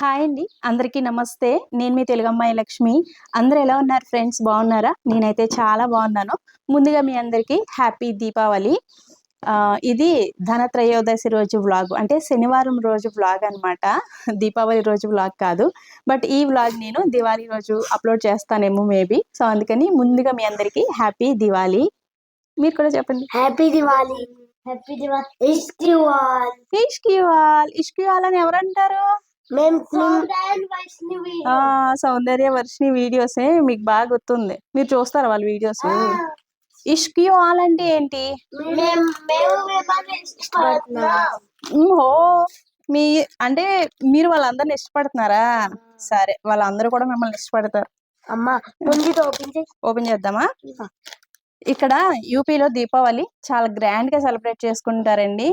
Hi అండి. అందరికీ నమస్తే. నేను మీ తెలుగు అమ్మాయి లక్ష్మి. అందరూ ఎలా ఉన్నారు ఫ్రెండ్స్? బాగున్నారా? నేనైతే చాలా బాగున్నాను. ముందుగా మీ అందరికీ హ్యాపీ దీపావళి. ఇది ధనత్రయోదశి రోజు వ్లాగ్. అంటే శనివారం రోజు వ్లాగ్ అన్నమాట. దీపావళి రోజు వ్లాగ్ కాదు. బట్ ఈ వ్లాగ్ నేను దివాళీ రోజు అప్లోడ్ చేస్తానేమో మేబీ. సో అందుకని ముందుగా మీ అందరికీ హ్యాపీ దివాళీ. మీరు కూడా చెప్పండి. హ్యాపీ దివాలి హ్యాపీ దివాలి ఇష్టివాల్ ఇష్కివాల్. ఇష్కివాల్ అని ఎవరంటారు? మేము సౌందర్య వర్షిని వీడియోసే మీకు బాగా గుర్తుంది. మీరు చూస్తారా వాళ్ళ వీడియోస్ ఇష్కియో ఆల్ అంటే ఏంటి? ఓ మీ అంటే మీరు వాళ్ళందరిని ఇష్టపడుతున్నారా? సరే వాళ్ళందరూ కూడా మిమ్మల్ని ఇష్టపడతారు. అమ్మ ఓపెన్ చేద్దామా? ఇక్కడ యూపీలో దీపావళి చాలా గ్రాండ్గా సెలబ్రేట్ చేసుకుంటారండి.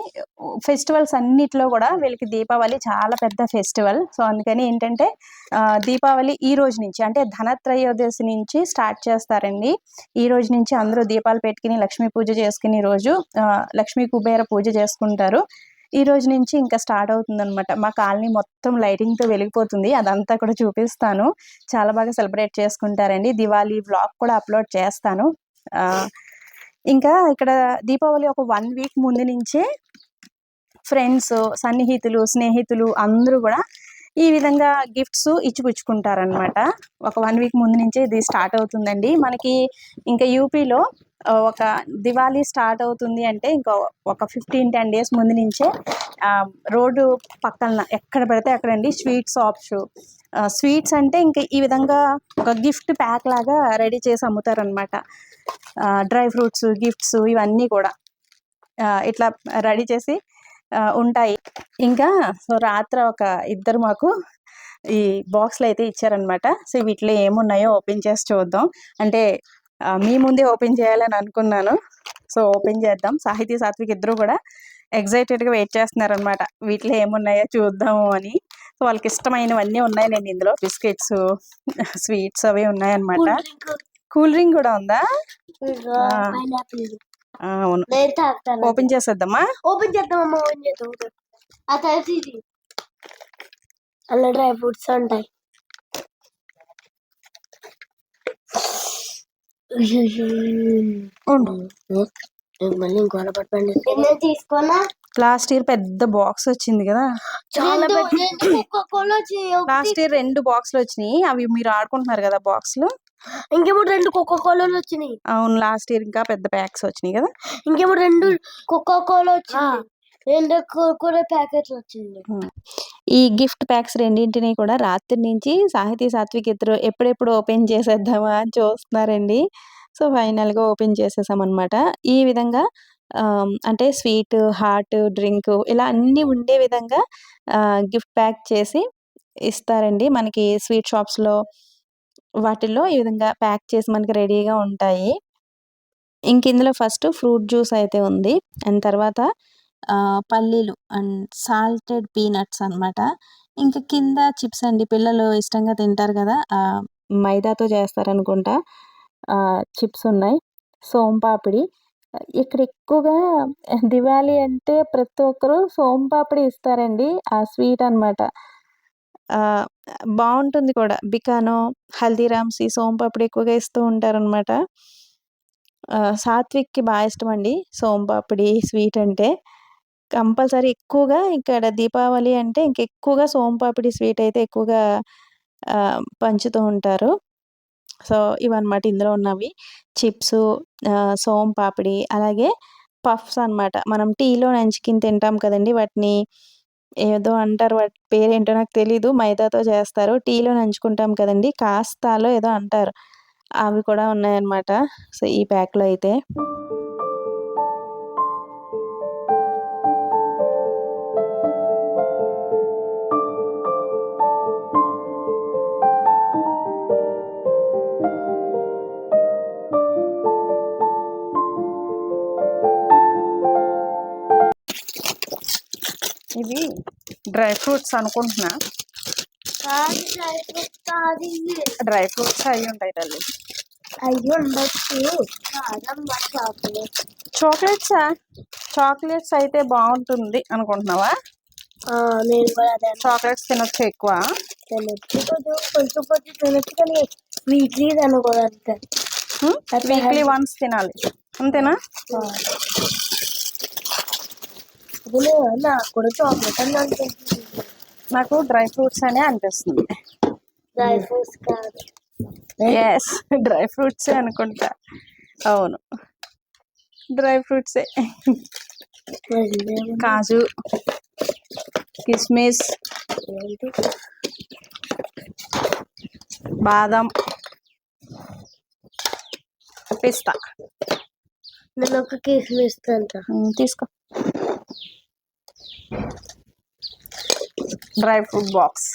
ఫెస్టివల్స్ అన్నిట్లో కూడా వీళ్ళకి దీపావళి చాలా పెద్ద ఫెస్టివల్. సో అందుకని ఏంటంటే ఆ, దీపావళి ఈ రోజు నుంచి అంటే ధనత్రయోదశి నుంచి స్టార్ట్ చేస్తారండి. ఈ రోజు నుంచి అందరూ దీపాలు పెట్టుకుని లక్ష్మీ పూజ చేసుకుని రోజు ఆ, లక్ష్మీ కుబేర పూజ చేసుకుంటారు. ఈ రోజు నుంచి ఇంకా స్టార్ట్ అవుతుంది అనమాట మా కాలనీ మొత్తం లైటింగ్తో వెలిగిపోతుంది. అదంతా కూడా చూపిస్తాను. చాలా బాగా సెలబ్రేట్ చేసుకుంటారండి. దివాళీ బ్లాగ్ కూడా అప్లోడ్ చేస్తాను. ఇంకా ఇక్కడ దీపావళి ఒక వన్ వీక్ ముందు నుంచే ఫ్రెండ్స్ సన్నిహితులు స్నేహితులు అందరూ కూడా ఈ విధంగా గిఫ్ట్స్ ఇచ్చిపుచ్చుకుంటారనమాట ఒక వన్ వీక్ ముందు నుంచే ఇది స్టార్ట్ అవుతుందండి. మనకి ఇంకా యూపీలో ఒక దివాళీ స్టార్ట్ అవుతుంది అంటే ఇంకా ఒక ఫిఫ్టీన్ టెన్ డేస్ ముందు నుంచే రోడ్డు పక్కన ఎక్కడ పెడితే అక్కడండి స్వీట్ షాప్స్ స్వీట్స్ అంటే ఇంకా ఈ విధంగా ఒక గిఫ్ట్ ప్యాక్ లాగా రెడీ చేసి అమ్ముతారనమాట డ్రై ఫ్రూట్స్ గిఫ్ట్స్ ఇవన్నీ కూడా ఇట్లా రెడీ చేసి ఉంటాయి. ఇంకా సో రాత్రి ఒక ఇద్దరు మాకు ఈ బాక్స్లు అయితే ఇచ్చారనమాట సో వీటిలో ఏమున్నాయో ఓపెన్ చేసి చూద్దాం. అంటే మీ ముందే ఓపెన్ చేయాలని అనుకున్నాను. సో ఓపెన్ చేద్దాం. సాహితీ సాత్విక్ ఇద్దరు కూడా ఎగ్జైటెడ్గా వెయిట్ చేస్తున్నారనమాట వీటిలో ఏమున్నాయో చూద్దాము అని. సో వాళ్ళకి ఇష్టమైనవన్నీ నేను ఇందులో బిస్కెట్స్ స్వీట్స్ అవి ఉన్నాయన్నమాట. కూల్ డ్రింక్ కూడా ఉందా? అవును. ఓపెన్ చేసేద్దామా? ఓపెన్ చేద్దాం అమ్మ ఓపెన్ చేద్దాం ఆ తర్వాత ఇది. అలా డ్రై ఫ్రూట్స్ ఉంటాయి. మళ్ళీ ఇంకో పట్టండి లాస్ట్ ఇయర్ పెద్ద బాక్స్ వచ్చింది కదా. చాలా పెద్ద కోలా లాస్ట్ ఇయర్ రెండు బాక్స్లు వచ్చినాయి. అవి మీరు ఆడుకుంటున్నారు కదా బాక్స్లు. ఇంకేమో రెండు కోకో కోలాలు వచ్చినాయి. అవును లాస్ట్ ఇయర్ ఇంకా పెద్ద ప్యాక్స్ వచ్చినాయి కదా? ఇంకేమో రెండు కోకో కోలా వచ్చింది రెండు కుర్కురే ప్యాకెట్లు వచ్చింది ఈ గిఫ్ట్ ప్యాక్స్ రెండింటిని కూడా రాత్రి నుంచి సాహితీ సాత్విక్ ఇద్దరు ఎప్పుడెప్పుడు ఓపెన్ చేసేద్దామా అని చూస్తున్నారండి. సో ఫైనల్గా ఓపెన్ చేసేసాం అనమాట ఈ విధంగా అంటే స్వీట్ హాట్ డ్రింక్ ఇలా అన్ని ఉండే విధంగా గిఫ్ట్ ప్యాక్ చేసి ఇస్తారండి. మనకి స్వీట్ షాప్స్లో వాటిల్లో ఈ విధంగా ప్యాక్ చేసి మనకి రెడీగా ఉంటాయి. ఇంక ఇందులో ఫస్ట్ ఫ్రూట్ జ్యూస్ అయితే ఉంది. అండ్ తర్వాత పల్లీలు అండ్ సాల్టెడ్ పీనట్స్ అనమాట ఇంకా కింద చిప్స్ అండి. పిల్లలు ఇష్టంగా తింటారు కదా మైదాతో చేస్తారనుకుంటా చిప్స్ ఉన్నాయి. సోంపాపిడి. ఇక్కడ ఎక్కువగా దివాళీ అంటే ప్రతి ఒక్కరు సోంపాపిడి ఇస్తారండి. ఆ స్వీట్ అన్నమాట. బాగుంటుంది కూడా. బికానో హల్దీరామ్స్ ఈ సోంపాపిడి ఎక్కువగా ఇస్తూ ఉంటారనమాట సాత్విక్కి బాగా ఇష్టం అండి సోంపాపిడి స్వీట్ అంటే. కంపల్సరీ ఎక్కువగా ఇక్కడ దీపావళి అంటే ఇంక ఎక్కువగా సోంపాపిడి స్వీట్ అయితే ఎక్కువగా పంచుతూ ఉంటారు. సో ఇవన్నమాట ఇందులో ఉన్నవి. చిప్స్ సోంపాపిడి అలాగే పఫ్స్ అన్నమాట. మనం టీలో నంచుకిని తింటాం కదండి వాటిని. ఏదో అంటారు వాటి పేరేంటో నాకు తెలీదు. మైదాతో చేస్తారు. టీలో నంచుకుంటాం కదండి. కాస్తాలో ఏదో అంటారు. అవి కూడా ఉన్నాయన్నమాట. సో ఈ ప్యాక్లో అయితే. డ్రై ఫ్రూట్స్ అనుకుంటున్నా. డ్రై ఫ్రూట్స్ అవి ఉంటాయి తల్లి. అయ్యి ఉండొచ్చు. చాక్లెట్ చాక్లెట్సా. చాక్లెట్స్? అయితే బాగుంటుంది అనుకుంటున్నావా? చాక్లెట్స్ తినొచ్చు ఎక్కువ. తినొచ్చు కొంచెం కొంచెం కొంచెం తినొచ్చు కానీ వీక్లీ తినకూడదు అంతే. వీక్లీ వన్స్ తినాలి. అంతేనా? అదే నాకు కూడా చాక్లెట్ అని అనిపిస్తుంది నాకు డ్రై ఫ్రూట్స్ అనే అనిపిస్తుంది. డ్రై ఫ్రూట్స్ కాదు. ఎస్ డ్రై ఫ్రూట్సే అనుకుంటా. అవును. డ్రై ఫ్రూట్సే. కాజు కిస్మిస్ బాదం పిస్తా. నేను ఒక కిస్మిస్ తీసుకో. Dry fruit box.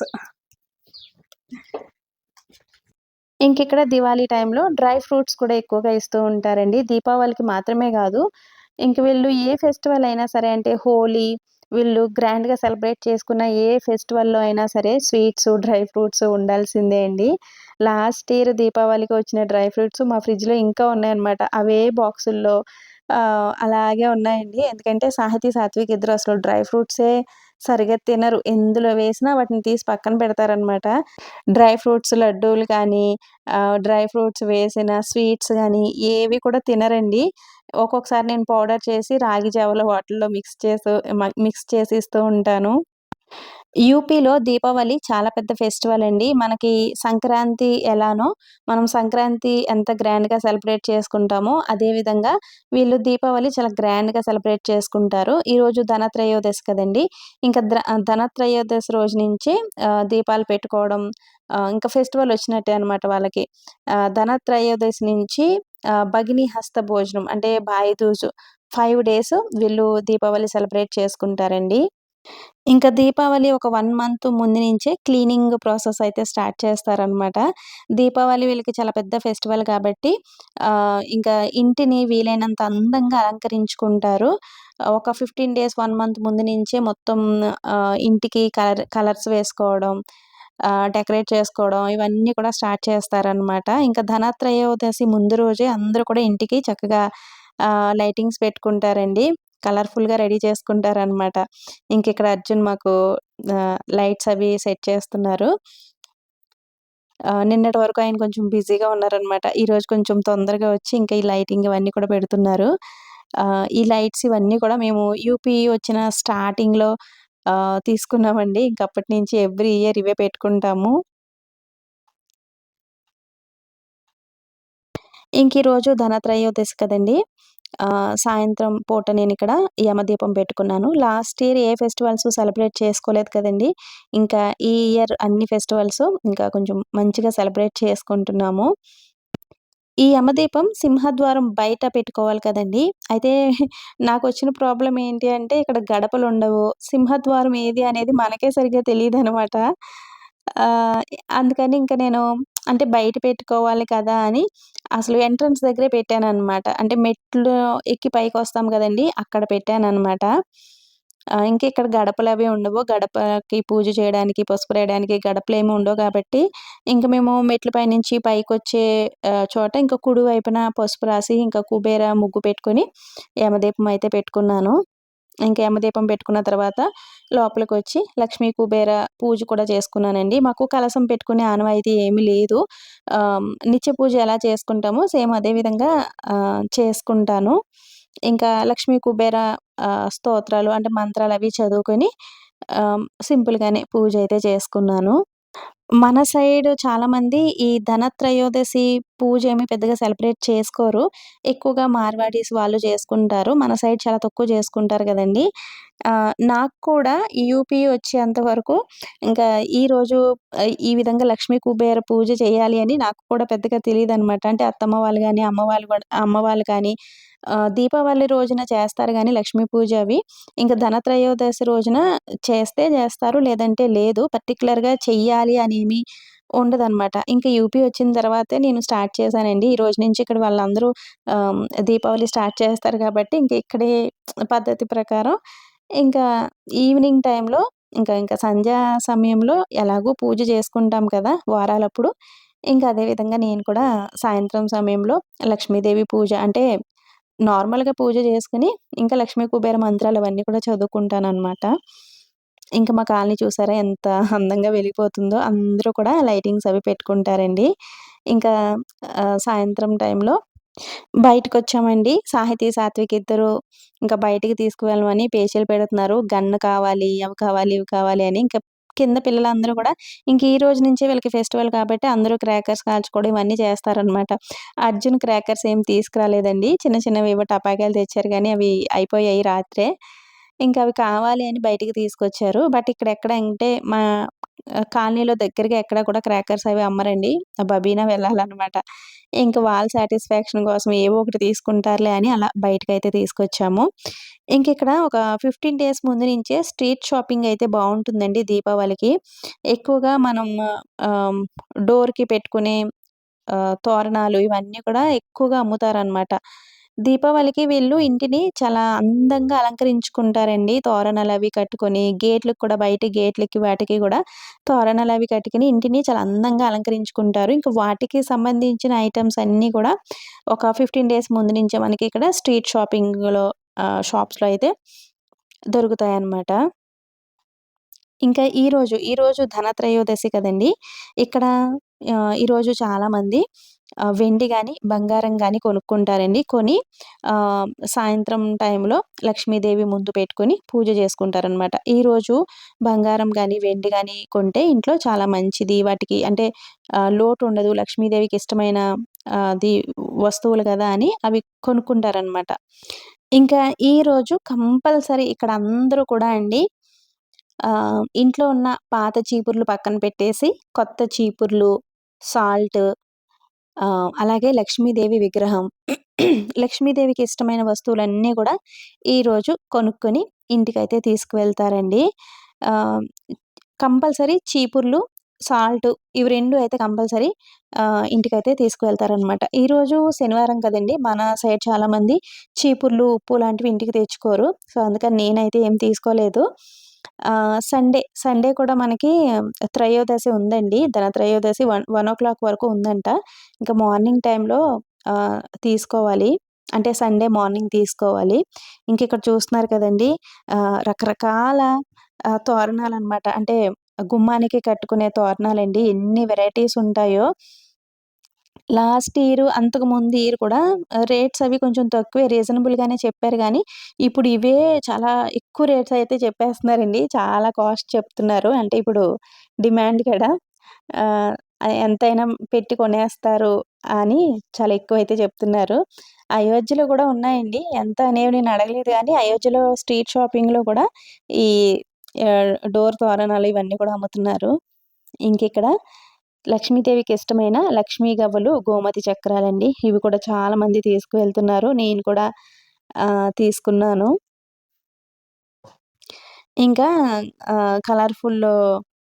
ఇంకిక్కడ దివాళీ టైంలో డ్రై ఫ్రూట్స్ కూడా ఎక్కువగా ఇస్తూ ఉంటారండి. దీపావళికి మాత్రమే కాదు ఇంక వీళ్ళు ఏ ఫెస్టివల్ అయినా సరే అంటే హోలీ వీళ్ళు గ్రాండ్గా సెలబ్రేట్ చేసుకున్న ఏ ఫెస్టివల్లో అయినా సరే స్వీట్స్ డ్రై ఫ్రూట్స్ ఉండాల్సిందే అండి. లాస్ట్ ఇయర్ దీపావళికి వచ్చిన డ్రై ఫ్రూట్స్ మా ఫ్రిడ్జ్లో ఇంకా ఉన్నాయన్నమాట. అవే బాక్సుల్లో అలాగే ఉన్నాయండి. ఎందుకంటే సాహితీ సాత్విక్ ఇద్దరు అసలు డ్రై ఫ్రూట్సే సరిగా తినరు. ఎందులో వేసినా వాటిని తీసి పక్కన పెడతారనమాట డ్రై ఫ్రూట్స్ లడ్డూలు కానీ డ్రై ఫ్రూట్స్ వేసిన స్వీట్స్ కానీ ఏవి కూడా తినరండి. ఒక్కొక్కసారి నేను పౌడర్ చేసి రాగి జావలో వాటిల్లో మిక్స్ చేస్తూ మిక్స్ చేసి ఇస్తూ ఉంటాను. యూపీలో దీపావళి చాలా పెద్ద ఫెస్టివల్ అండి. మనకి సంక్రాంతి ఎలానో మనం సంక్రాంతి ఎంత గ్రాండ్గా సెలబ్రేట్ చేసుకుంటామో అదే విధంగా వీళ్ళు దీపావళి చాలా గ్రాండ్గా సెలబ్రేట్ చేసుకుంటారు. ఈరోజు ధనత్రయోదశి కదండి. ఇంకా ద్ర ధనత్రయోదశి రోజు నుంచి దీపాలు పెట్టుకోవడం ఇంకా ఫెస్టివల్ వచ్చినట్టే అనమాట వాళ్ళకి. ఆ, ధనత్రయోదశి నుంచి భగిని హస్త భోజనం అంటే బాయిదూజు ఫైవ్ డేస్ వీళ్ళు దీపావళి సెలబ్రేట్ చేసుకుంటారండి. ఇంకా దీపావళి ఒక వన్ మంత్ ముందు నుంచే క్లీనింగ్ ప్రాసెస్ అయితే స్టార్ట్ చేస్తారనమాట దీపావళి వీళ్ళకి చాలా పెద్ద ఫెస్టివల్ కాబట్టి ఇంకా ఇంటిని వీలైనంత అందంగా అలంకరించుకుంటారు. ఒక ఫిఫ్టీన్ డేస్ వన్ మంత్ ముందు నుంచే మొత్తం ఇంటికి కలర్ కలర్స్ వేసుకోవడం డెకరేట్ చేసుకోవడం ఇవన్నీ కూడా స్టార్ట్ చేస్తారనమాట ఇంకా ధనత్రయోదశి ముందు రోజే అందరూ కూడా ఇంటికి చక్కగా లైటింగ్స్ పెట్టుకుంటారండి. కలర్ఫుల్గా రెడీ చేసుకుంటారనమాట ఇంక ఇక్కడ అర్జున్ మాకు లైట్స్ అవి సెట్ చేస్తున్నారు. నిన్నటి వరకు ఆయన కొంచెం బిజీగా ఉన్నారనమాట ఈరోజు కొంచెం తొందరగా వచ్చి ఇంకా ఈ లైటింగ్ ఇవన్నీ కూడా పెడుతున్నారు. ఈ లైట్స్ ఇవన్నీ కూడా మేము యూపీ వచ్చిన స్టార్టింగ్లో తీసుకున్నామండి. ఇంకప్పటి నుంచి ఎవ్రీ ఇయర్ ఇవే పెట్టుకుంటాము. ఇంక ఈరోజు ధనత్రయోదశి కదండి. సాయంత్రం పూట నేను ఇక్కడ యమదీపం పెట్టుకున్నాను. Last year a festivals celebrate చేసుకోలేదు కదండి. ఇంకా ఈ ఇయర్ అన్ని ఫెస్టివల్స్ ఇంకా కొంచెం మంచిగా సెలబ్రేట్ చేసుకుంటున్నాము. ఈ యమదీపం సింహద్వారం బయట పెట్టుకోవాలి కదండి. అయితే నాకు వచ్చిన ప్రాబ్లం ఏంటి అంటే ఇక్కడ గడపలు ఉండవు. సింహద్వారం ఏది అనేది మనకే సరిగ్గా తెలియదు అనమాట అందుకని ఇంకా నేను అంటే బయట పెట్టుకోవాలి కదా అని అసలు ఎంట్రన్స్ దగ్గరే పెట్టాను అనమాట అంటే మెట్లు ఎక్కి పైకి వస్తాం కదండి అక్కడ పెట్టాను అనమాట ఇంకా ఇక్కడ గడపలు అవి ఉండవు. గడపకి పూజ చేయడానికి పసుపు వేయడానికి గడపలు ఏమి ఉండవు కాబట్టి ఇంకా మేము మెట్ల పై నుంచి పైకి వచ్చే చోట ఇంకా కుడి వైపున పసుపు రాసి ఇంకా కుబేర ముగ్గు పెట్టుకొని యమదీపం అయితే పెట్టుకున్నాను. ఇంకా యమదీపం పెట్టుకున్న తర్వాత లోపలికి వచ్చి లక్ష్మీ కుబేర పూజ కూడా చేసుకున్నానండి. మాకు కలసం పెట్టుకునే ఆనవాయితీ ఏమీ లేదు. నిత్య పూజ ఎలా చేసుకుంటామో సేమ్ అదే విధంగా చేసుకుంటాను. ఇంకా లక్ష్మీ కుబేర స్తోత్రాలు అంటే మంత్రాలు అవి చదువుకొని సింపుల్గానే పూజ అయితే చేసుకున్నాను. మన సైడ్ చాలామంది ఈ ధనత్రయోదశి పూజ ఏమి పెద్దగా సెలబ్రేట్ చేసుకోరు. ఎక్కువగా మార్వాడీస్ వాళ్ళు చేసుకుంటారు. మన సైడ్ చాలా తక్కువ చేసుకుంటారు కదండి. నాకు కూడా యూపీ వచ్చేంత వరకు ఇంకా ఈరోజు ఈ విధంగా లక్ష్మీ కుబేర పూజ చేయాలి అని నాకు కూడా పెద్దగా తెలియదు అనమాట అంటే అత్తమ్మ వాళ్ళు కానీ అమ్మ వాళ్ళు కూడా అమ్మ వాళ్ళు కానీ దీపావళి రోజున చేస్తారు కానీ లక్ష్మీ పూజ అవి. ఇంకా ధనత్రయోదశి రోజున చేస్తే చేస్తారు లేదంటే లేదు. పర్టికులర్గా చెయ్యాలి అనేమి ఉండదన్నమాట. ఇంకా యూపీ వచ్చిన తర్వాతే నేను స్టార్ట్ చేశానండి. ఈ రోజు నుంచి ఇక్కడ వాళ్ళందరూ దీపావళి స్టార్ట్ చేస్తారు కాబట్టి ఇంక ఇక్కడే పద్ధతి ప్రకారం ఇంకా ఈవినింగ్ టైంలో ఇంకా ఇంకా సంధ్యా సమయంలో ఎలాగో పూజ చేసుకుంటాం కదా వారాలప్పుడు. ఇంకా అదే విధంగా నేను కూడా సాయంత్రం సమయంలో లక్ష్మీదేవి పూజ అంటే నార్మల్గా పూజ చేసుకుని ఇంకా లక్ష్మీ కుబేర మంత్రాలు అవన్నీ కూడా చదువుకుంటాను అనమాట ఇంకా మా కాలనీ చూసారా ఎంత అందంగా వెలిగిపోతుందో అందరూ కూడా లైటింగ్స్ అవి పెట్టుకుంటారండి. ఇంకా సాయంత్రం టైంలో బయటకు వచ్చామండి సాహితీ సాత్విక్ ఇద్దరు ఇంకా బయటికి తీసుకువెళ్ళమని పేచీలు పెడుతున్నారు. గన్ను కావాలి అవి కావాలి ఇవి కావాలి అని ఇంకా కింద పిల్లలందరూ కూడా ఇంక ఈ రోజు నుంచే వీళ్ళకి ఫెస్టివల్ కాబట్టి అందరూ క్రాకర్స్ కాల్చుకోవడం ఇవన్నీ చేస్తారనమాట అర్జున్ క్రాకర్స్ ఏం తీసుకురాలేదండి. చిన్న చిన్నవి ఏవో టపాకాయలు తెచ్చారు కానీ అవి అయిపోయాయి రాత్రే. ఇంకా అవి కావాలి అని బయటికి తీసుకొచ్చారు. బట్ ఇక్కడ ఎక్కడ అంటే మా కాలనీలో దగ్గరగా ఎక్కడ కూడా క్రాకర్స్ అవి అమ్మరండి. ఆ బబీనా వెళ్ళాలన్నమాట. ఇంకా వాళ్ళ సాటిస్ఫాక్షన్ కోసం ఏవో ఒకటి తీసుకుంటారులే అని అలా బయటకు అయితే తీసుకొచ్చాము. ఇంక ఇక్కడ ఒక ఫిఫ్టీన్ డేస్ ముందు నుంచే స్ట్రీట్ షాపింగ్ అయితే బాగుంటుందండి దీపావళికి. ఎక్కువగా మనం డోర్కి పెట్టుకునే ఆ, తోరణాలు ఇవన్నీ కూడా ఎక్కువగా అమ్ముతారనమాట దీపావళికి వీళ్ళు ఇంటిని చాలా అందంగా అలంకరించుకుంటారండి. తోరణాలు అవి కట్టుకొని గేట్లకు కూడా బయట గేట్లకి వాటికి కూడా తోరణాలు అవి కట్టుకుని ఇంటిని చాలా అందంగా అలంకరించుకుంటారు. ఇంకా వాటికి సంబంధించిన ఐటమ్స్ అన్నీ కూడా ఒక ఫిఫ్టీన్ డేస్ ముందు నుంచే మనకి ఇక్కడ స్ట్రీట్ షాపింగ్లో షాప్స్లో అయితే దొరుకుతాయి అన్నమాట ఇంకా ఈరోజు ఈరోజు ధనత్రయోదశి కదండి. ఇక్కడ ఈరోజు చాలామంది వెండి కానీ బంగారం కానీ కొనుక్కుంటారండి. కొని సాయంత్రం టైంలో లక్ష్మీదేవి ముందు పెట్టుకొని పూజ చేసుకుంటారనమాట ఈరోజు బంగారం కానీ వెండి కానీ కొంటే ఇంట్లో చాలా మంచిది. వాటికి అంటే లోటు ఉండదు లక్ష్మీదేవికి ఇష్టమైన అది వస్తువులు కదా అని అవి కొనుక్కుంటారనమాట ఇంకా ఈరోజు కంపల్సరీ ఇక్కడ అందరూ కూడా అండి ఇంట్లో ఉన్న పాత చీపుర్లు పక్కన పెట్టేసి కొత్త చీపుర్లు సాల్ట్ అలాగే లక్ష్మీదేవి విగ్రహం. లక్ష్మీదేవికి ఇష్టమైన వస్తువులన్నీ కూడా ఈరోజు కొనుక్కొని ఇంటికైతే తీసుకువెళ్తారండి. కంపల్సరీ చీపుర్లు సాల్ట్ ఇవి రెండు అయితే కంపల్సరీ ఇంటికైతే తీసుకువెళ్తారనమాట ఈరోజు శనివారం కదండి మన సైడ్ చాలామంది చీపుర్లు ఉప్పు లాంటివి ఇంటికి తెచ్చుకోరు. సో అందుకని నేనైతే ఏం తీసుకోలేదు. సండే సండే కూడా మనకి త్రయోదశి ఉందండి. ధన త్రయోదశి వన్ వన్ ఓ క్లాక్ వరకు ఉందంట. ఇంకా మార్నింగ్ టైంలో తీసుకోవాలి. అంటే సండే మార్నింగ్ తీసుకోవాలి. ఇంక ఇక్కడ చూస్తున్నారు కదండి. రకరకాల తోరణాలు అనమాట అంటే గుమ్మానికి కట్టుకునే తోరణాలండి. ఎన్ని వెరైటీస్ ఉంటాయో. లాస్ట్ ఇయర్ అంతకు ముందు ఇయర్ కూడా రేట్స్ అవి కొంచెం తక్కువే రీజనబుల్ గానే చెప్పారు కానీ ఇప్పుడు ఇవే చాలా ఎక్కువ రేట్స్ అయితే చెప్పేస్తున్నారండి. చాలా కాస్ట్ చెప్తున్నారు. అంటే ఇప్పుడు డిమాండ్ కదా ఎంతైనా పెట్టి కొనేస్తారు అని చాలా ఎక్కువ అయితే చెప్తున్నారు. అయోధ్యలో కూడా ఉన్నాయండి. ఎంత అనేవి నేను అడగలేదు కానీ అయోధ్యలో స్ట్రీట్ షాపింగ్లో కూడా ఈ డోర్ తోరణాలు ఇవన్నీ కూడా అమ్ముతున్నారు. ఇంక ఇక్కడ లక్ష్మీదేవికి ఇష్టమైన లక్ష్మీ గవ్వలు గోమతి చక్రాలండి. ఇవి కూడా చాలామంది తీసుకువెళ్తున్నారు. నేను కూడా తీసుకున్నాను. ఇంకా కలర్ఫుల్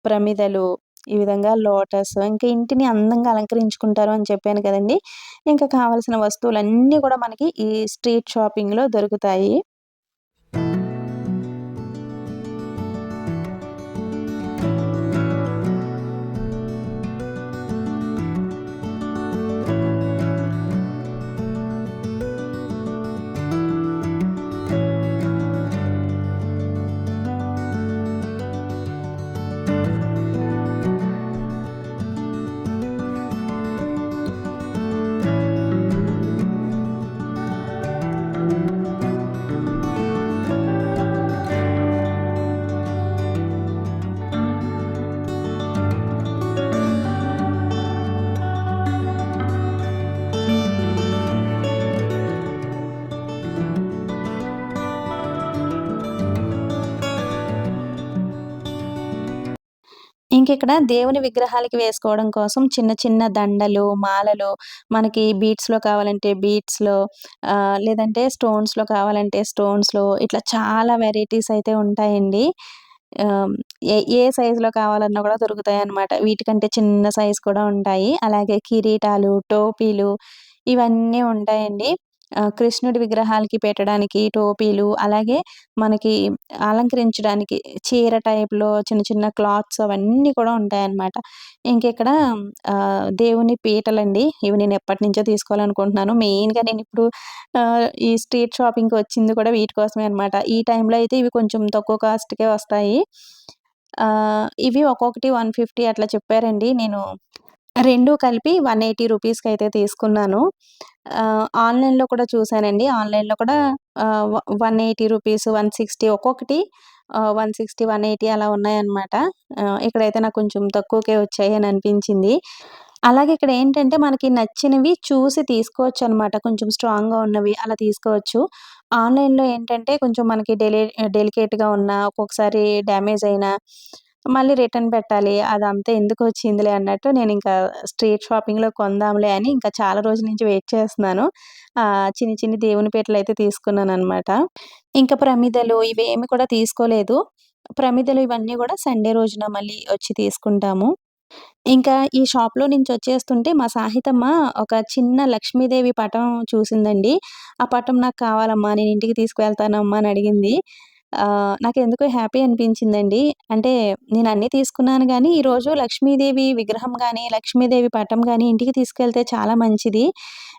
ప్రమిదలు ఈ విధంగా లోటస్ ఇంకా ఇంటిని అందంగా అలంకరించుకుంటారు అని చెప్పాను కదండి. ఇంకా కావలసిన వస్తువులన్నీ కూడా మనకి ఈ స్ట్రీట్ షాపింగ్లో దొరుకుతాయి. ఇంకిక్కడ దేవుని విగ్రహాలకి వేసుకోవడం కోసం చిన్న చిన్న దండలు మాలలు మనకి బీట్స్లో కావాలంటే బీట్స్లో లేదంటే స్టోన్స్లో కావాలంటే స్టోన్స్లో ఇట్లా చాలా వెరైటీస్ అయితే ఉంటాయండి. ఏ ఏ సైజులో కావాలన్నా కూడా దొరుకుతాయి అన్నమాట వీటికంటే చిన్న సైజ్ కూడా ఉంటాయి. అలాగే కిరీటాలు టోపీలు ఇవన్నీ ఉంటాయండి. కృష్ణుడి విగ్రహాలకి పెట్టడానికి టోపీలు, అలాగే మనకి అలంకరించడానికి చీర టైప్‌లో చిన్న చిన్న క్లాత్స్ అవన్నీ కూడా ఉంటాయన్నమాట. ఇంకెక్కడ దేవుని పీటలండి. ఇవి నేను ఎప్పటినుంచో తీసుకోవాలనుకుంటున్నాను. మెయిన్‌గా నేను ఇప్పుడు ఈ స్ట్రీట్ షాపింగ్‌కి వచ్చింది కూడా వీటి కోసమే అనమాట. ఈ టైంలో అయితే ఇవి కొంచెం తక్కువ కాస్ట్‌కే వస్తాయి. ఇవి ఒక్కొక్కటి 150 అట్లా చెప్పారండి. నేను రెండు కలిపి వన్ ఎయిటీ రూపీస్కి అయితే తీసుకున్నాను. ఆన్‌లైన్‌లో కూడా చూసానండి. ఆన్‌లైన్‌లో కూడా one eighty rupees one sixty ఒక్కొక్కటి వన్ సిక్స్టీ వన్ ఎయిటీ అలా ఉన్నాయన్నమాట. ఇక్కడైతే నాకు కొంచెం తక్కువకే వచ్చాయి అని అనిపించింది. అలాగే ఇక్కడ ఏంటంటే మనకి నచ్చినవి చూసి తీసుకోవచ్చు అనమాట కొంచెం స్ట్రాంగ్‌గా ఉన్నవి అలా తీసుకోవచ్చు. ఆన్‌లైన్‌లో ఏంటంటే కొంచెం మనకి డెలి డెలికేట్‌గా ఉన్న, ఒక్కొక్కసారి డ్యామేజ్ అయినా మళ్ళీ రిటర్న్ పెట్టాలి. అదంతా ఎందుకొచ్చిందిలే అన్నట్టు నేను ఇంకా స్ట్రీట్ షాపింగ్‌లో కొందాంలే అని ఇంకా చాలా రోజుల నుంచి వెయిట్ చేస్తున్నాను. చిన్ని చిన్ని దేవుని పీటలు అయితే తీసుకున్నాను అనమాట ఇంకా ప్రమిదలు ఇవేమి కూడా తీసుకోలేదు. ప్రమిదలు ఇవన్నీ కూడా సండే రోజున మళ్ళీ వచ్చి తీసుకుంటాము. ఇంకా ఈ షాప్‌లో నుంచి వచ్చేస్తుంటే మా సాహితమ్మ ఒక చిన్న లక్ష్మీదేవి పటం చూసిందండి. "ఆ పటం నాకు కావాలమ్మా నేను ఇంటికి తీసుకువెళ్తానమ్మా" అని అడిగింది. నాకు ఎందుకో హ్యాపీ అనిపించిందండి. అంటే నేను అన్నీ తీసుకున్నాను కానీ ఈరోజు లక్ష్మీదేవి విగ్రహం కానీ లక్ష్మీదేవి పటం కానీ ఇంటికి తీసుకెళ్తే చాలా మంచిది.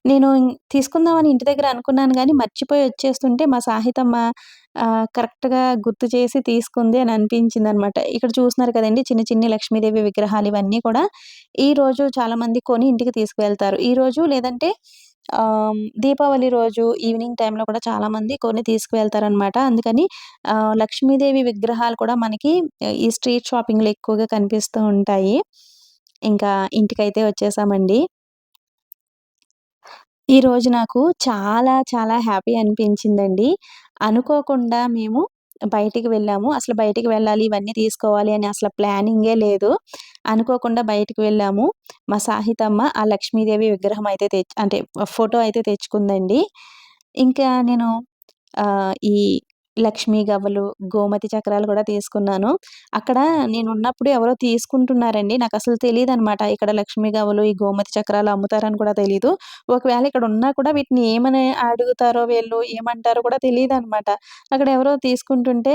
నేను తీసుకుందామని ఇంటి దగ్గర అనుకున్నాను కానీ మర్చిపోయి వచ్చేస్తుంటే మా సాహితమ్మ కరెక్ట్‌గా గుర్తు చేసి తీసుకుంది అని అనిపించిందనమాట. ఇక్కడ చూస్తున్నారు కదండి చిన్న చిన్ని లక్ష్మీదేవి విగ్రహాలు ఇవన్నీ కూడా ఈరోజు చాలామంది కొని ఇంటికి తీసుకువెళ్తారు. ఈరోజు లేదంటే దీపావళి రోజు ఈవినింగ్ టైంలో కూడా చాలామంది కొన్ని తీసుకువెళ్తారనమాట. అందుకని లక్ష్మీదేవి విగ్రహాలు కూడా మనకి ఈ స్ట్రీట్ షాపింగ్‌లో ఎక్కువగా కనిపిస్తూ ఉంటాయి. ఇంకా ఇంటికైతే వచ్చేసామండి. ఈరోజు నాకు చాలా చాలా హ్యాపీ అనిపించిందండి. అనుకోకుండా మేము బయటికి వెళ్ళాము. అసలు బయటికి వెళ్ళాలి, ఇవన్నీ తీసుకోవాలి అని అసలు ప్లానింగే లేదు. అనుకోకుండా బయటికి వెళ్ళాము. మా సాహితమ్మ ఆ లక్ష్మీదేవి విగ్రహం అయితే తెచ్ అంటే ఫోటో అయితే తెచ్చుకుందండి. ఇంకా నేను ఈ లక్ష్మీ గవ్వలు, గోమతి చక్రాలు కూడా తీసుకున్నాను. అక్కడ నేను ఉన్నప్పుడు ఎవరో తీసుకుంటున్నారండి. నాకు అసలు తెలియదు అనమాట ఇక్కడ లక్ష్మీ గవ్వలు, ఈ గోమతి చక్రాలు అమ్ముతారని కూడా తెలియదు ఒకవేళ ఇక్కడ ఉన్నా కూడా వీటిని ఏమని అడుగుతారో వీళ్ళు, ఏమంటారో కూడా తెలియదు అనమాట అక్కడ ఎవరో తీసుకుంటుంటే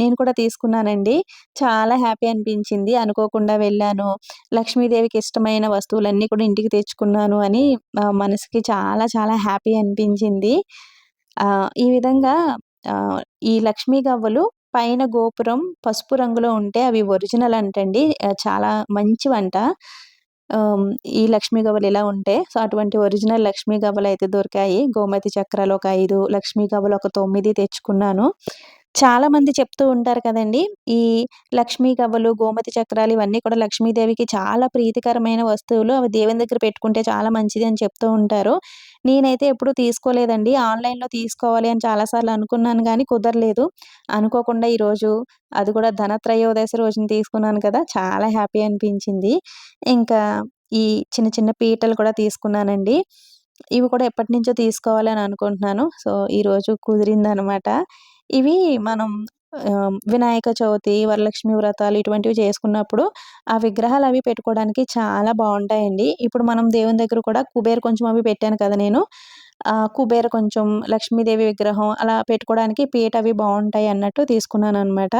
నేను కూడా తీసుకున్నానండి. చాలా హ్యాపీ అనిపించింది. అనుకోకుండా వెళ్ళాను. లక్ష్మీదేవికి ఇష్టమైన వస్తువులన్నీ కూడా ఇంటికి తెచ్చుకున్నాను అని మనసుకి చాలా చాలా హ్యాపీ అనిపించింది. ఈ విధంగా ఈ లక్ష్మీ గవ్వలు పైన గోపురం పసుపు రంగులో ఉంటే అవి ఒరిజినల్ అంటండి. చాలా మంచివంట. ఈ లక్ష్మీ గవ్వలు ఇలా ఉంటే. సో, అటువంటి ఒరిజినల్ లక్ష్మీ అయితే దొరికాయి. గోమతి చక్రాలు ఒక ఐదు లక్ష్మీ గవ్వలు ఒక తొమ్మిది తెచ్చుకున్నాను. చాలామంది చెప్తూ ఉంటారు కదండి ఈ లక్ష్మీ గవ్వలు, గోమతి చక్రాలు ఇవన్నీ కూడా లక్ష్మీదేవికి చాలా ప్రీతికరమైన వస్తువులు. అవి దేవుని దగ్గర పెట్టుకుంటే చాలా మంచిది అని చెప్తూ ఉంటారు. నేనైతే ఎప్పుడూ తీసుకోలేదండి. ఆన్‌లైన్‌లో తీసుకోవాలి అని చాలాసార్లు అనుకున్నాను కానీ కుదరలేదు. అనుకోకుండా ఈరోజు అది కూడా ధనత్రయోదశి రోజున తీసుకున్నాను కదా! చాలా హ్యాపీ అనిపించింది. ఇంకా ఈ చిన్న చిన్న పీటలు కూడా తీసుకున్నానండి. ఇవి కూడా ఎప్పటినుంచో నుంచో తీసుకోవాలని అనుకుంటున్నాను. సో, ఈరోజు కుదిరిందనమాట. ఇవి మనం వినాయక చవితి, వరలక్ష్మి వ్రతాలు ఇటువంటివి చేసుకున్నప్పుడు ఆ విగ్రహాలు అవి పెట్టుకోవడానికి చాలా బాగుంటాయండి ఇప్పుడు మనం దేవుని దగ్గర కూడా కుబేర కొంచెం అవి పెట్టాను కదా నేను. కుబేర కొంచెం, లక్ష్మీదేవి విగ్రహం అలా పెట్టుకోవడానికి పీట అవి బాగుంటాయి అన్నట్టు తీసుకున్నాను అనమాట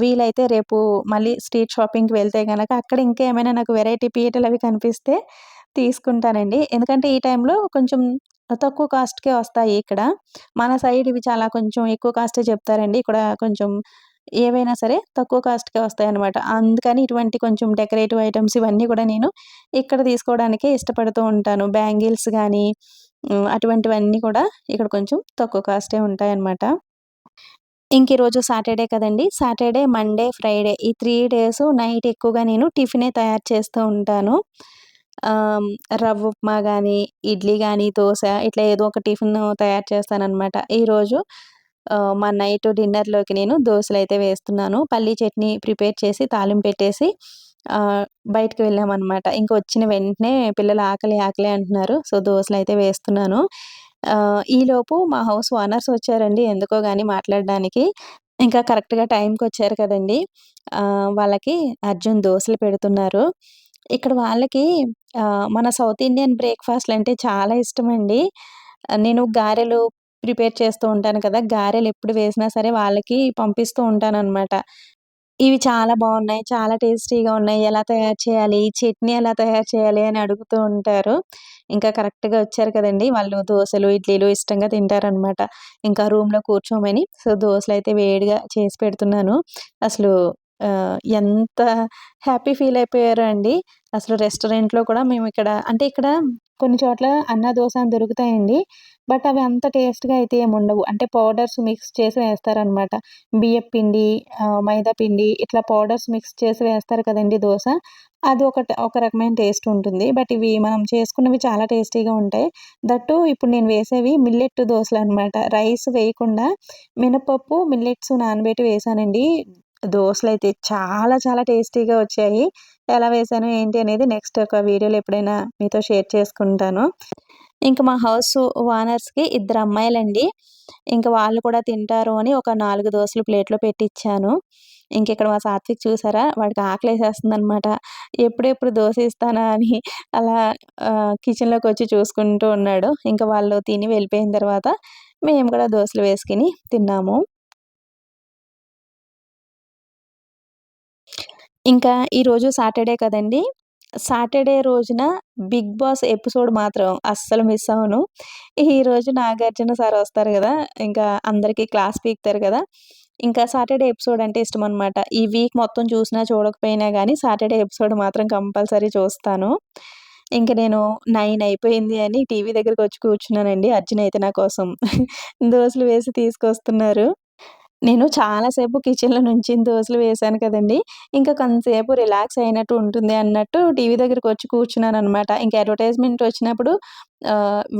వీలైతే రేపు మళ్ళీ స్ట్రీట్ షాపింగ్‌కి వెళ్తే కనుక అక్కడ ఇంకా ఏమైనా నాకు వెరైటీ పీటలు అవి కనిపిస్తే తీసుకుంటానండి. ఎందుకంటే ఈ టైంలో కొంచెం తక్కువ కాస్ట్‌కే వస్తాయి ఇక్కడ. మన సైడ్ ఇవి చాలా కొంచెం ఎక్కువ కాస్టే చెప్తారండి. ఇక్కడ కొంచెం ఏవైనా సరే తక్కువ కాస్ట్‌కే వస్తాయి అనమాట అందుకని ఇటువంటి కొంచెం డెకరేటివ్ ఐటమ్స్ ఇవన్నీ కూడా నేను ఇక్కడ తీసుకోవడానికే ఇష్టపడుతూ ఉంటాను. బ్యాంగిల్స్ కానీ అటువంటివన్నీ కూడా ఇక్కడ కొంచెం తక్కువ కాస్టే ఉంటాయన్నమాట. ఇంక ఈరోజు సాటర్డే కదండి సాటర్డే, మండే, ఫ్రైడే ఈ త్రీ డేస్ నైట్ ఎక్కువగా నేను టిఫినే తయారు చేస్తూ ఉంటాను. రవ్వ ఉప్మా కానీ ఇడ్లీ కానీ దోశ ఇట్లా ఏదో ఒక టిఫిన్ తయారు చేస్తానన్నమాట ఈరోజు మా నైట్ డిన్నర్‌లోకి నేను దోశలు అయితే వేస్తున్నాను. పల్లీ చట్నీ ప్రిపేర్ చేసి తాలింపెట్టేసి పెట్టేసి బయటకు వెళ్ళామన్నమాట ఇంక వచ్చిన వెంటనే పిల్లలు ఆకలి, ఆకలి అంటున్నారు. సో, దోశలు అయితే వేస్తున్నాను. ఈలోపు మా హౌస్ ఓనర్స్ వచ్చారండి ఎందుకో కానీ మాట్లాడడానికి. ఇంకా కరెక్ట్‌గా టైంకొచ్చారు కదండీ! కదండి వాళ్ళకి అర్జున్ దోశలు పెడుతున్నారు. ఇక్కడ వాళ్ళకి మన సౌత్ ఇండియన్ బ్రేక్‌ఫాస్ట్‌లంటే చాలా ఇష్టమండి. నేను గారెలు ప్రిపేర్ చేస్తూ ఉంటాను కదా! గారెలు ఎప్పుడు వేసినా సరే వాళ్ళకి పంపిస్తూ ఉంటాననమాట. ఇవి చాలా బావున్నాయి. చాలా టేస్టీగా ఉన్నాయి. ఎలా తయారు చేయాలి? ఈ చట్నీ ఎలా తయారు చేయాలి? అని అడుగుతూ ఉంటారు. ఇంకా కరెక్ట్‌గా వచ్చారు కదండీ! వాళ్ళు దోసలు, ఇడ్లీలు ఇష్టంగా తింటారనమాట. ఇంకా రూమ్‌లో కూర్చోమని సో, దోసలైతే వేడిగా చేసి పెడుతున్నాను. అసలు ఆహ్, ఎంత హ్యాపీ ఫీల్ అయిపోయారో అండి. అసలు రెస్టారెంట్‌లో కూడా మేము ఇక్కడ అంటే ఇక్కడ కొన్ని చోట్ల అన్న, దోశ అని దొరుకుతాయండి. బట్ అవి అంత టేస్ట్‌గా అయితే ఏముండవు. అంటే పౌడర్స్ మిక్స్ చేసి వేస్తారనమాట. బియ్యపు పిండి, మైదా పిండి ఇట్లా పౌడర్స్ మిక్స్ చేసి వేస్తారు కదండీ దోశ అది ఒకటి ఒక రకమైన టేస్ట్ ఉంటుంది. బట్ ఇవి మనం చేసుకున్నవి చాలా టేస్టీగా ఉంటాయి. దట్టు ఇప్పుడు నేను వేసేవి మిల్లెట్ దోశలు అనమాట రైస్ వేయకుండా మినపప్పు, మిల్లెట్స్ నానబెట్టి వేసానండి దోశలు అయితే చాలా చాలా టేస్టీగా వచ్చాయి. ఎలా వేశాను ఏంటి అనేది నెక్స్ట్ ఒక వీడియోలో ఎప్పుడైనా మీతో షేర్ చేసుకుంటాను. ఇంకా మా హౌస్ ఓనర్స్‌కి ఇద్దరు అమ్మాయిలండి. ఇంకా వాళ్ళు కూడా తింటారు అని ఒక నాలుగు దోశలు ప్లేట్‌లో పెట్టిచ్చాను. ఇంకిక్కడ మా సాత్విక్ చూసారా? వాడికి ఆకలేసేస్తుందనమాట. ఎప్పుడెప్పుడు దోశ ఇస్తానా అని అలా కిచెన్లోకి వచ్చి చూసుకుంటూ ఉన్నాడు. ఇంకా వాళ్ళు తిని వెళ్ళిపోయిన తర్వాత మేము కూడా దోశలు వేసుకుని తిన్నాము. ఇంకా ఈరోజు సాటర్డే కదండీ! సాటర్డే రోజున 'బిగ్ బాస్' ఎపిసోడ్ మాత్రం అస్సలు మిస్ అవ్వను. ఈరోజు నాగార్జున సార్ వస్తారు కదా ఇంకా అందరికీ క్లాస్ పీకుతారు కదా ఇంకా సాటర్డే ఎపిసోడ్ అంటే ఇష్టం అనమాట ఈ వీక్ మొత్తం చూసినా చూడకపోయినా కానీ సాటర్డే ఎపిసోడ్ మాత్రం కంపల్సరీ చూస్తాను. ఇంక నేను నైన్ అయిపోయింది అని టీవీ దగ్గరకొచ్చి కూర్చున్నానండి. అర్జున్ అయితే నా కోసం దోసలు వేసి తీసుకొస్తున్నారు. నేను చాలాసేపు కిచెన్‌లో నుంచి దోశలు వేశాను కదండీ! ఇంకా కొంతసేపు రిలాక్స్ అయినట్టు ఉంటుంది అన్నట్టు టీవీ దగ్గరికి వచ్చి కూర్చున్నాను అనమాట ఇంకా అడ్వర్టైజ్‌మెంట్ వచ్చినప్పుడు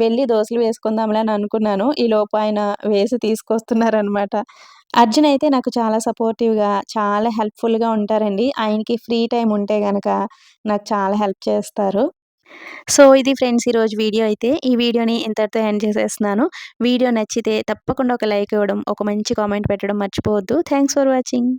వెళ్ళి దోశలు వేసుకుందాంలే అని అనుకున్నాను. ఈ లోపు ఆయన వేసి తీసుకొస్తున్నారనమాట. అర్జున్ అయితే నాకు చాలా సపోర్టివ్‌గా, చాలా హెల్ప్‌ఫుల్‌గా ఉంటారండి. ఆయనకి ఫ్రీ టైం ఉంటే కనుక నాకు చాలా హెల్ప్ చేస్తారు. సో, ఇది ఫ్రెండ్స్ ఈరోజు వీడియో అయితే. ఈ వీడియోని ఇంతటితో ఎండ్ చేసేస్తున్నాను. వీడియో నచ్చితే తప్పకుండా ఒక లైక్ ఇవ్వడం, ఒక మంచి కామెంట్ పెట్టడం మర్చిపోవద్దు. Thanks for watching.